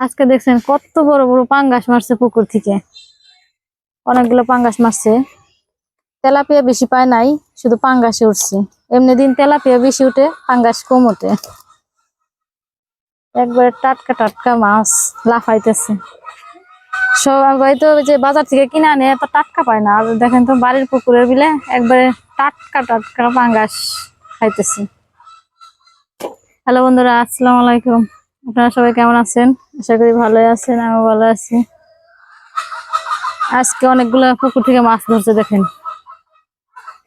আজকে দেখছেন কত বড় বড় পাঙ্গাস মারছে পুকুর থেকে। অনেকগুলো পাঙ্গাস মারছে। তেলাপিয়া বেশি পায় নাই, শুধু পাঙ্গাসে উঠছে। এমনি দিন তেলাপিয়া বেশি উঠে, পাঙ্গাস কম ওঠে। একবারে টাটকা টাটকা মাছ লাফাইতেছে। সবাই তো যে বাজার থেকে কিনে আনে, এত টাটকা পায় না। আর দেখেন তো বাড়ির পুকুরের বিলে একবারে টাটকা টাটকা পাঙ্গাস খাইতেছি। হ্যালো বন্ধুরা, আসসালামু আলাইকুম। আপনারা সবাই কেমন আছেন? আশা করি ভালোই আছেন আমি ভালো আছি। আজকে অনেকগুলো পুকুর থেকে মাছ ধরছে দেখেন।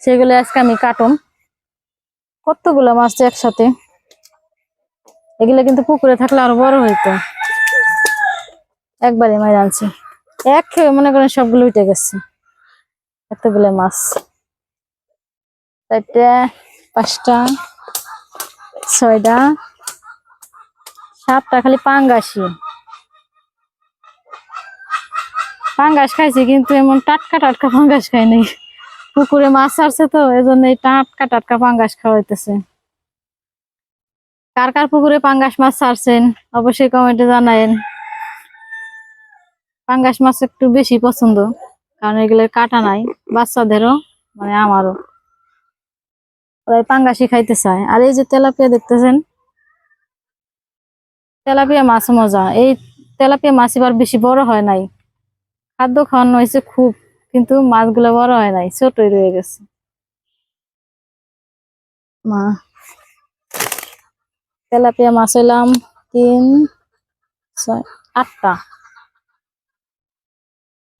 সেগুলো আজকে আমি কাটুন। কতগুলো মাছ একসাথে। এগুলো কিন্তু পুকুরে থাকলে আরও বড় হইতো। একবারে মাছ আনছি। এক খেয়ে মনে করেন সবগুলো উঠে গেছে। এতগুলো মাছ। চারটে, পাঁচটা, ছয়টা। সাতটা খালি পাঙ্গাসি পাঙ্গাস খাইছি কিন্তু এমন টাটকা টাটকা পাঙ্গাস খাই নাই। পুকুরে মাছ আসছে তো এই জন্য এই টাটকা টাটকা পাঙ্গাস খাওয়াইতেছে। কার কার পুকুরে পাঙ্গাস মাছ ছাড়ছেন, অবশ্যই কমেন্টে জানায়েন। পাঙ্গাস মাছ একটু বেশি পছন্দ, কারণ এগুলোর কাটা নাই, বাচ্চাদেরও মানে আমারও। ওরাই পাঙ্গাসি খাইতে চায়। আর এই যে তেলাপিয়া দেখতেছেন তেলাপিয়া মাছ মজা। এই তেলাপিয়া মাছ এবার বেশি বড় হয় নাই। খাদ্য খাওয়ানো হয়েছে খুব, কিন্তু মাছগুলো বড় হয় নাই, ছোটই রয়ে গেছে। মা, তেলাপিয়া মাছ হইলাম তিন, ছয়, আটটা।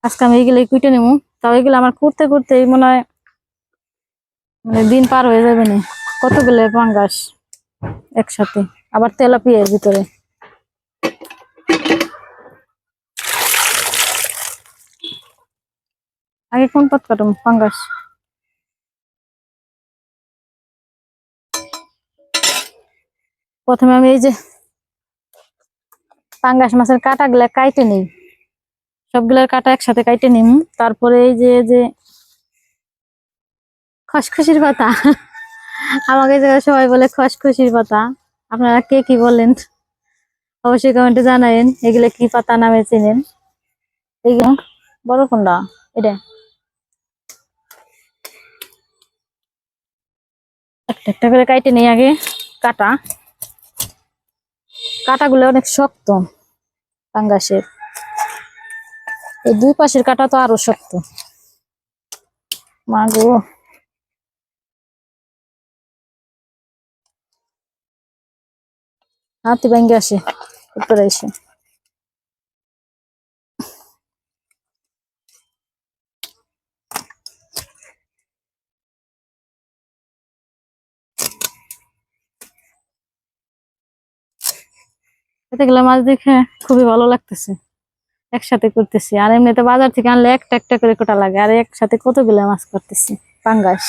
আজকে আমি এইগুলো কুইটে নেব। তাও এগুলো আমার করতে করতে মনে হয় মানে দিন পার হয়ে যাবে না। কতগুলো পাঙ্গাস একসাথে? আবার তেলাপিয়ার ভিতরে। আগে কোন পথ কাটুম? পাঙ্গাস। প্রথমে আমি এই যে পাঙ্গাস মাছের কাটা গুলা কাইটে নিই। সবগুলার কাটা একসাথে কাইটে নিম। তারপরে এই যে যে খসখসির পাতা। আমাকে সবাই বলে খসখসির পাতা। আপনারা কে কি বলেন? অবশ্যই কমেন্টে জানাবেন, এগুলো কি পাতা নামে চেনেন। এইগুলো বড় কোনটা এটা। একটা একটা করে কাইটে নেই আগে কাটা। কাটাগুলো অনেক শক্ত পাঙ্গাসের। এই দুই পাশের কাটা তো আরও শক্ত। মা গো। হাতি ভেঙে আসে, উপরে এসে। এতগুলো মাছ দেখে খুবই ভালো লাগতেছে। একসাথে করতেছি। আর এমনিতে বাজার থেকে আনলে একটা একটা করে কোটা লাগে। আর একসাথে কতগুলো মাছ করতেছি? পাঙ্গাস।